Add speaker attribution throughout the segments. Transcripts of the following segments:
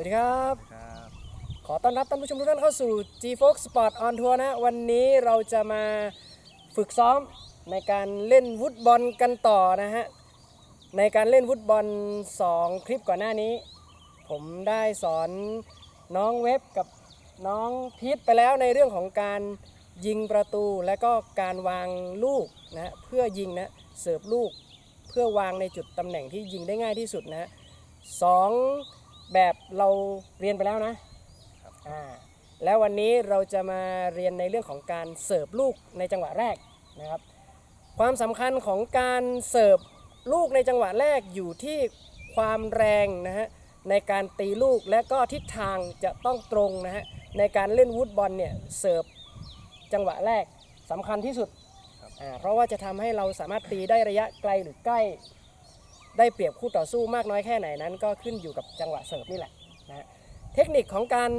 Speaker 1: วัสดีครับ
Speaker 2: ครับ
Speaker 1: ขอต้อนรับท่านผู้ชมทุกท่านเข้าสู่ G Fox Sport on Tour นะ วันนี้เราจะมาฝึกซ้อมในการเล่นฟุตบอลกันต่อนะฮะ ในการเล่นฟุตบอล 2 คลิปก่อนหน้านี้ ผมได้สอนน้องเว็บกับน้องพีทไปแล้วในเรื่องของการยิงประตูและก็การวางลูกนะฮะเพื่อยิงนะเสิร์ฟลูก เพื่อวางในจุดตำแหน่งที่ยิงได้ง่ายที่สุดนะฮะสอง แบบเราเรียนไปแล้วนะอ่าแล้ววันนี้เราจะมาเรียนในเรื่องของการเสิร์ฟลูกในจังหวะแรกนะครับ ความสำคัญของการเสิร์ฟลูกในจังหวะแรกอยู่ที่ความแรงนะฮะในการตีลูกและก็ทิศทางจะต้องตรงนะฮะในการเล่นวูดบอลเนี่ยเสิร์ฟจังหวะแรกสำคัญที่สุดอ่าเพราะว่าจะทำให้เราสามารถตีได้ระยะไกลหรือใกล้ ได้เปรียบคู่ต่อสู้มากน้อยแค่ไหนนั้น ก็ขึ้นอยู่กับจังหวะเสิร์ฟนี่แหละนะเทคนิคของการ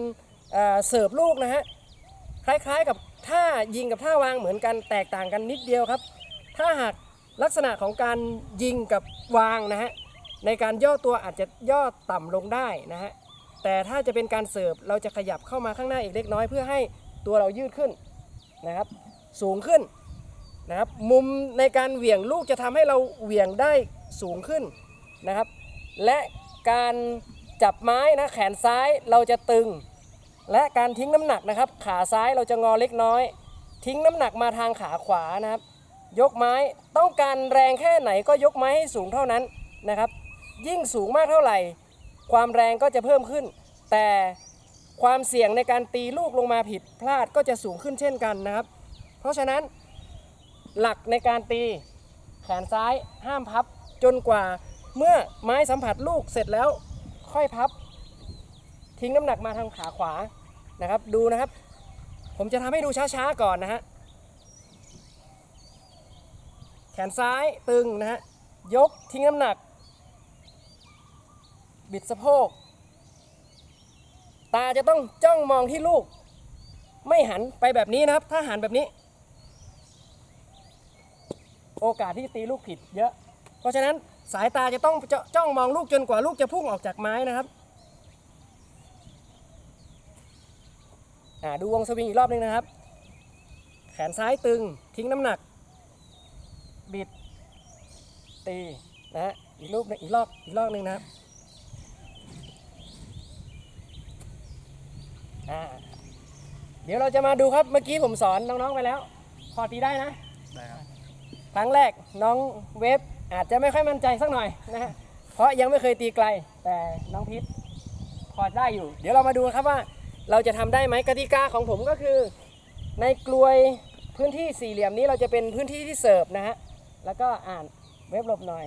Speaker 1: เอ่อเสิร์ฟลูกนะฮะคล้ายๆกับท่ายิงกับท่าวางเหมือนกันแตกต่างกันนิดเดียวครับ ถ้าหากลักษณะของการยิงกับวางนะฮะในการย่อตัวอาจจะย่อต่ำลงได้นะฮะแต่ถ้าจะเป็นการเสิร์ฟเราจะขยับเข้ามาข้างหน้าอีกเล็กน้อยเพื่อให้ตัวเรายืดขึ้นนะครับ สูงขึ้นนะครับมุมในการเหวี่ยงลูกจะทำให้เราเหวี่ยงได้ สูงขึ้นนะครับ และการจับไม้นะแขนซ้ายเราจะตึง และการทิ้งน้ำหนักนะครับ ขาซ้ายเราจะงอเล็กน้อย ทิ้งน้ำหนักมาทางขาขวานะครับ ยกไม้ต้องการแรงแค่ไหนก็ยกไม้ให้สูงเท่านั้นนะครับ ยิ่งสูงมากเท่าไหร่ ความแรงก็จะเพิ่มขึ้น แต่ความเสี่ยงในการตีลูกลงมาผิดพลาดก็จะสูงขึ้นเช่นกันนะครับ เพราะฉะนั้นหลักในการตีแขนซ้ายห้ามพับ จนกว่าเมื่อไม้สัมผัสลูกเสร็จแล้วค่อยพับ ทิ้งน้ำหนักมาทางขาขวานะครับดูนะครับ ผมจะทำให้ดูช้าๆก่อนนะฮะแขนซ้ายตึงนะฮะยกทิ้งน้ำหนัก บิดสะโพก ตาจะต้องจ้องมองที่ลูก ไม่หันไปแบบนี้นะครับ ถ้าหันแบบนี้ โอกาสที่ตีลูกผิดเยอะ เพราะฉะนั้นสายตาจะต้องจจ้องมองลูกจนกว่าลูกจะพุ่งออกจากไม้นะครับอ่าดูวงสวิงอีกรอบหนึงนะครับ แขนซ้ายตึงทิ้งน้ำหนัก บิด ตีนะฮะอีกรูปหนึ่งอีกรอบอีกรอบหนึ่งนะครับอ่าเดี๋ยวเราจะมาดูครับเมื่อกี้ผมสอนน้องๆไปแล้ว พอตีได้นะ
Speaker 2: ได้ครับ
Speaker 1: ครั้งแรกน้องเวฟ อาจจะไม่ค่อยมั่นใจสักหน่อยนะฮะเพราะยังไม่เคยตีไกลแต่น้องพิษพอได้อยู่ เดี๋ยวเรามาดูครับว่าเราจะทำได้ไหมกติกาของผมก็คือ ในกลวยพื้นที่สี่เหลี่ยมนี้เราจะเป็นพื้นที่ที่เสิร์ฟนะฮะแล้วก็อ่านเวฟหลบหน่อย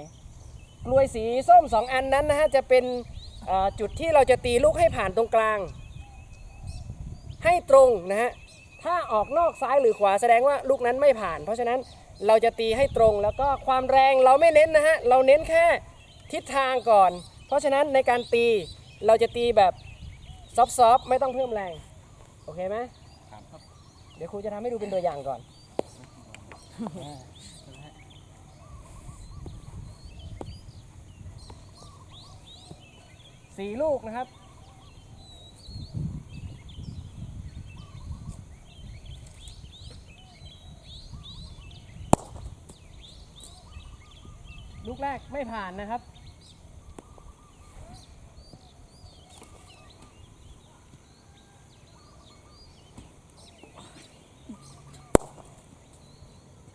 Speaker 1: กลวยสีส้มสองอันนั้นนะฮะจะเป็นจุดที่เราจะตีลูกให้ผ่านตรงกลาง ให้ตรงนะฮะถ้าออกนอกซ้ายหรือขวาแสดงว่าลูกนั้นไม่ผ่าน เพราะฉะนั้น เราจะตีให้ตรงแล้วก็ความแรงเราไม่เน้นนะฮะ เราเน้นแค่ทิศทางก่อน เพราะฉะนั้นในการตีเราจะตีแบบซอฟต์ๆไม่ต้องเพิ่มแรง โอเคไหม
Speaker 2: ครับครับ
Speaker 1: เดี๋ยวครูจะทำให้ดูเป็นตัวอย่างก่อน สี่ลูกนะครับ แรกไม่ผ่านนะครับ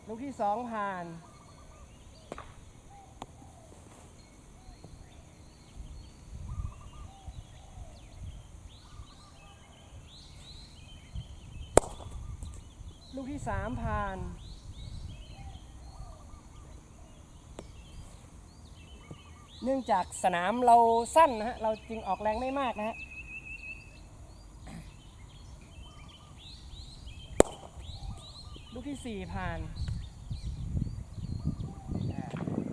Speaker 1: ลูกที่สองผ่านลูกที่สามผ่าน เนื่องจากสนามเราสั้นนะฮะเราจึงออกแรงไม่มากนะฮะลูกที่สี่ผ่าน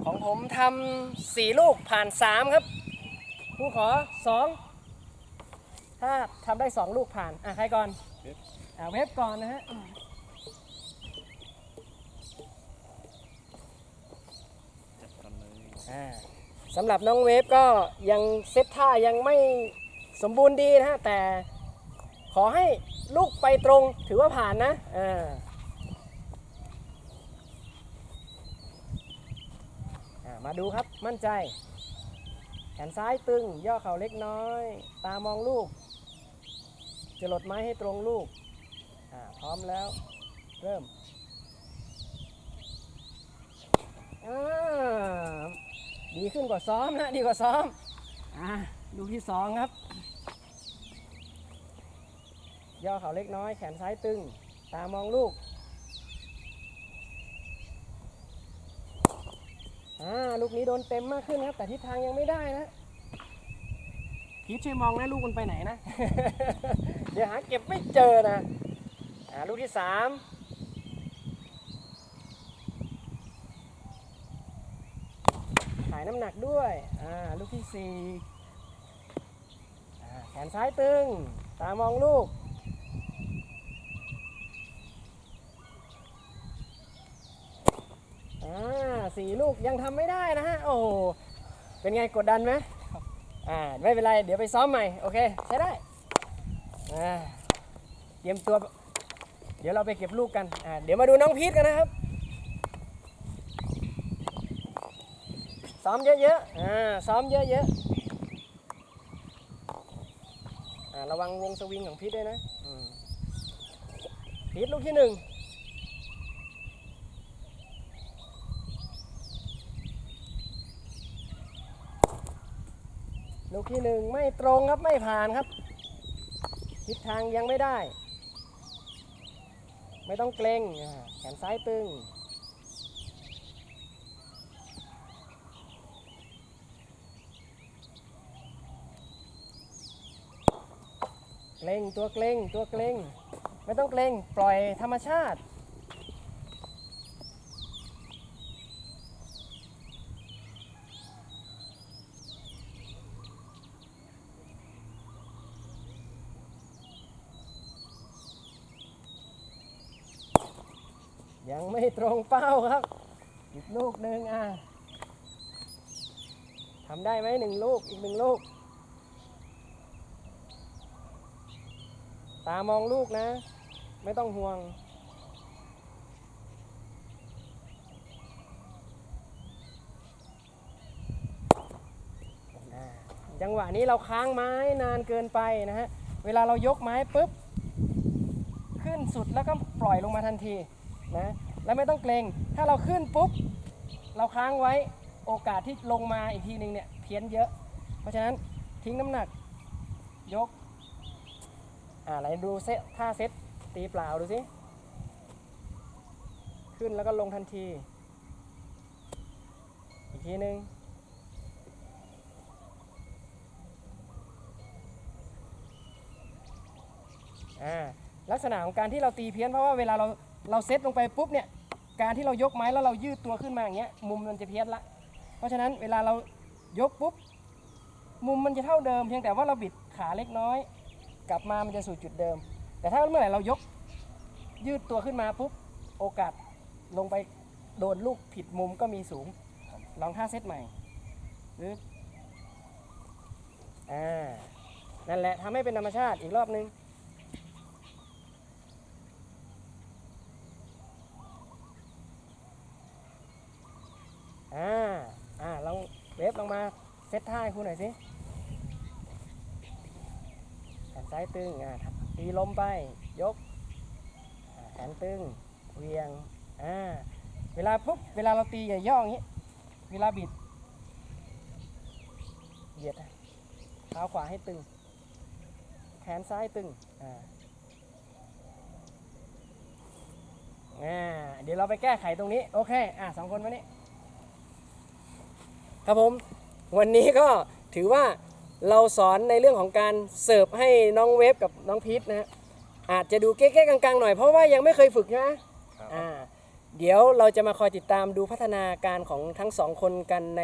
Speaker 1: ของผมทำสี่ลูกผ่านสามครับครูขอสองถ้าทำได้สองลูกผ่าน อะ ใครก่อน
Speaker 2: เว็บ
Speaker 1: อ่าเว็บก่อนนะฮะอ่า สำหรับน้องเวฟก็ยังเซตท่ายังไม่สมบูรณ์ดีนะฮะ แต่ขอให้ลูกไปตรงถือว่าผ่านนะอ่ามาดูครับมั่นใจ แขนซ้ายตึง ย่อเข่าเล็กน้อย ตามองลูก จะหลดไม้ให้ตรงลูก พร้อมแล้ว เริ่มอ่า ดีขึ้นกว่าซ้อมนะดีกว่าซ้อมอ่าลูที่สองครับ ย่อเข่าเล็กน้อยแขนซ้ายตึง ตามองลูกอ่าลูกนี้โดนเต็มมากขึ้นครับ แต่ทิศทางยังไม่ได้นะพีชช่วยมองนะลูกมันไปไหนนะ เดี๋ยวหาเก็บไม่เจอนะอ่าลูกที่สามายน้ำหนักด้วย อ่า ลูกที่สี่แขนซ้ายตึง ตามองลูก อ่าสี่ลูกยังทำไม่ได้นะฮะ โอ้เป็นไงกดดันไหมอ่า ไม่เป็นไร เดี๋ยวไปซ้อมใหม่ โอเค ใช้ได้ อ่า เตรียมตัว เดี๋ยวเราไปเก็บลูกกัน อ่า เดี๋ยวมาดูน้องพีทกันนะครับ ซ้อมเยอะๆอ่าซ้อมเยอะๆอ่าระวังวงสวิงของพีทด้วยนะพีทลูกที่หนึ่งลูกที่หนึ่งไม่ตรงครับไม่ผ่านครับ ทิศทางยังไม่ได้ ไม่ต้องเกรงแขนซ้ายตึง เกรงตัวเกรงตัวเกรงไม่ต้องเกรงปล่อยธรรมชาติ ยังไม่ตรงเป้าครับอีกลูกหนึ่งอะทำได้ไหมหนึ่งลูกอีกหนึ่งลูก ตามองลูกนะ ไม่ต้องห่วง จังหวะนี้เราค้างไม้นานเกินไปนะฮะ เวลาเรายกไม้ปุ๊บ ขึ้นสุดแล้วก็ปล่อยลงมาทันทีนะ แล้วไม่ต้องเกรง ถ้าเราขึ้นปุ๊บ เราค้างไว้ โอกาสที่ลงมาอีกทีหนึ่งเนี่ยเพี้ยนเยอะ เพราะฉะนั้นทิ้งน้ำหนักยก อ่าไหนดูเซตท่าเซตตีเปล่าดูสิ ขึ้นแล้วก็ลงทันที อีกทีหนึ่งอ่าลักษณะของการที่เราตีเพี้ยนเพราะว่าเวลาเราเราเซตลงไปปุ๊บเนี่ยการที่เรายกไม้แล้วเรายืดตัวขึ้นมาอย่างเงี้ยมุมมันจะเพี้ยนละ เพราะฉะนั้นเวลาเรายกปุ๊บมุมมันจะเท่าเดิมเพียงแต่ว่าเราบิดขาเล็กน้อย กลับมามันจะสู่จุดเดิม แต่ถ้าเมื่อไหร่เรายกยืดตัวขึ้นมาปุ๊บโอกาสลงไปโดนลูกผิดมุมก็มีสูง ลองท่าเซตใหม่ปึ๊บอ่านั่นแหละทำให้เป็นธรรมชาติอีกรอบนึงอ่าอ่าลองเวฟลงมาเซตท่าให้ครูหน่อยสิ แขน ซ้ายตึงอ่าตีลมไป ยกแขนตึงเวียงอ่าเวลาปุ๊บเวลาเราตีอย่าย่ออย่างนี้ เวลาบิดเหยียดเท้าขวาให้ตึง แขนซ้ายตึงอ่าอ่าเดี๋ยวเราไปแก้ไขตรงนี้ โอเค อ่าสองคนมานี่ครับผม วันนี้ก็ถือว่า เราสอนในเรื่องของการเสิร์ฟให้น้องเวฟกับน้องพีทนะฮะอาจจะดูเก๊ะๆกังๆหน่อยเพราะว่ายังไม่เคยฝึกใช่ไหมอ่าเดี๋ยวเราจะมาคอยติดตามดูพัฒนาการของทั้งสองคนกันใน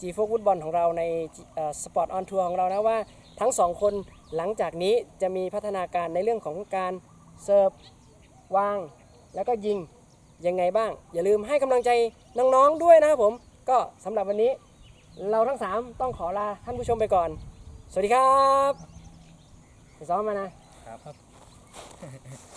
Speaker 1: G โฟฟุตบอลของเราในสปอร์ตออนทัวร์ของเรานะว่าทั้งสองคนหลังจากนี้จะมีพัฒนาการในเรื่องของการเสิร์ฟวาง แล้วก็ยิงยังไงบ้าง อย่าลืมให้กำลังใจน้องๆด้วยนะครับผม ก็สำหรับวันนี้ เราทั้งสามต้องขอลาท่านผู้ชมไปก่อน สวัสดีครับซ้อมมานะครับ